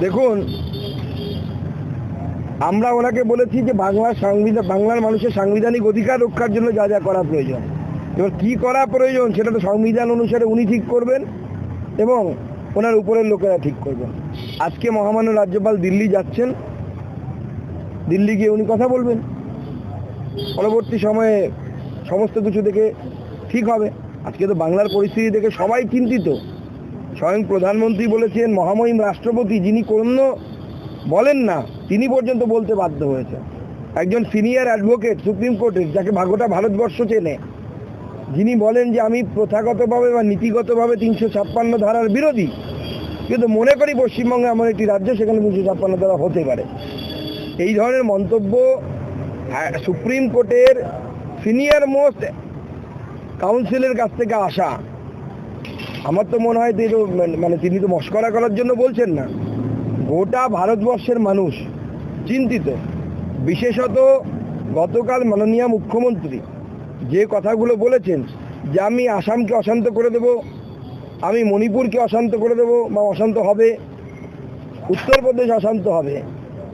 দেখুন, আমরা ওনাকে বলেছি যে বাংলার সংবিধান, বাংলার মানুষের সাংবিধানিক অধিকার রক্ষার জন্য যা যা করা প্রয়োজন। এবার কী করা প্রয়োজন সেটা তো সংবিধান অনুসারে উনি ঠিক করবেন এবং ওনার উপরের লোকেরা ঠিক করবেন। আজকে মহামান্য রাজ্যপাল দিল্লি যাচ্ছেন। দিল্লি গিয়ে উনি কথা বলবেন। পরবর্তী সময়ে সমস্ত কিছু দেখে ঠিক হবে। আজকে তো বাংলার পরিস্থিতি দেখে সবাই চিন্তিত। স্বয়ং প্রধানমন্ত্রী বলেছেন, মহামহিম রাষ্ট্রপতি যিনি কোনো বলেন না, তিনি পর্যন্ত বলতে বাধ্য হয়েছে একজন সিনিয়র অ্যাডভোকেট, সুপ্রিম কোর্টের, যাকে ভাগোটা ভারতবর্ষ চেনে, যিনি বলেন যে, আমি প্রথাগতভাবে বা নীতিগতভাবে তিনশো ছাপ্পান্ন ধারার বিরোধী। কিন্তু মনে করি পশ্চিমবঙ্গে এমন একটি রাজ্য, সেখানে তিনশো ছাপ্পান্ন ধারা হতে পারে। এই ধরনের মন্তব্য সুপ্রিম কোর্টের সিনিয়র মোস্ট কাউন্সিলের কাছ থেকে আসা আমার তো মনে হয় তো মানে- মানে তিনি তো মস্করা করার জন্য বলছেন না। গোটা ভারতবর্ষের মানুষ চিন্তিত। বিশেষত গতকাল মাননীয় মুখ্যমন্ত্রী যে কথাগুলো বলেছেন যে আমি আসামকে অশান্ত করে দেব, আমি মণিপুরকে অশান্ত করে দেব বা অশান্ত হবে, উত্তরপ্রদেশ অশান্ত হবে।